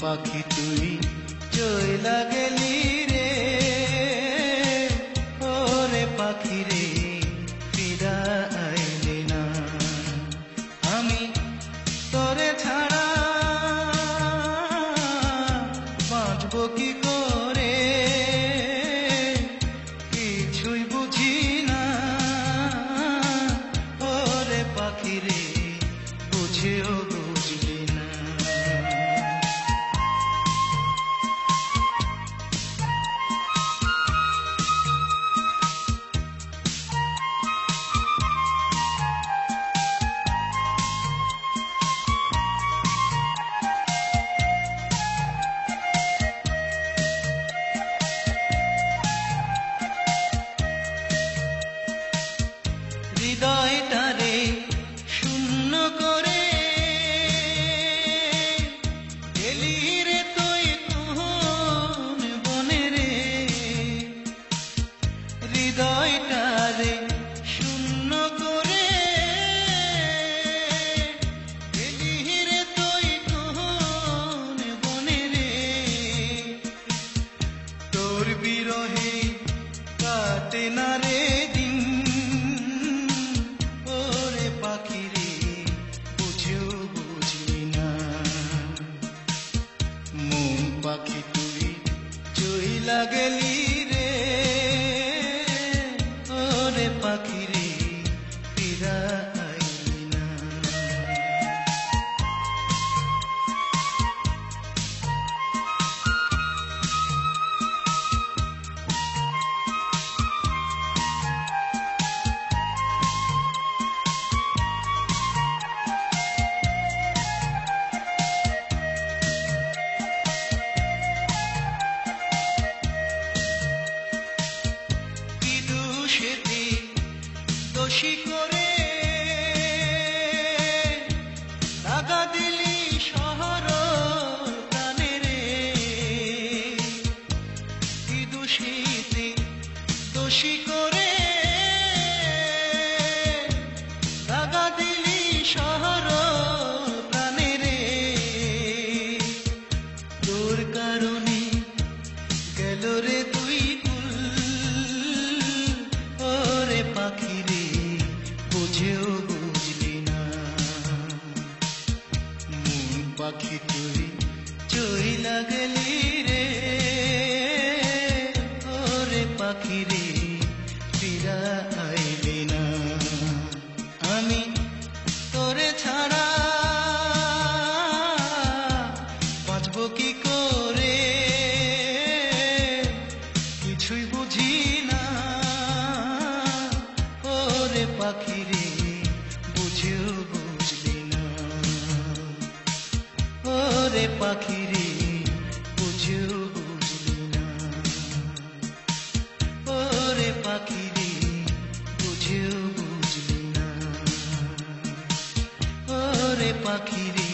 পাখি তুই চইলা গেলি রে। ওরে পাখি রে না। আমি তোরে ছাড়া কি করে? কিছুই বুঝি না। ওরে পাখি রে পাখি তুই চইলা গেলি chico পাখি তুই রে। ওরে পাখি রে আইলি না। আমি তোরে ছাড়া বাঁচব কি করে? কিছুই বুঝি না। রে বুঝেও বুঝলি না। রে বুঝেও বুঝলি না। পাখি রে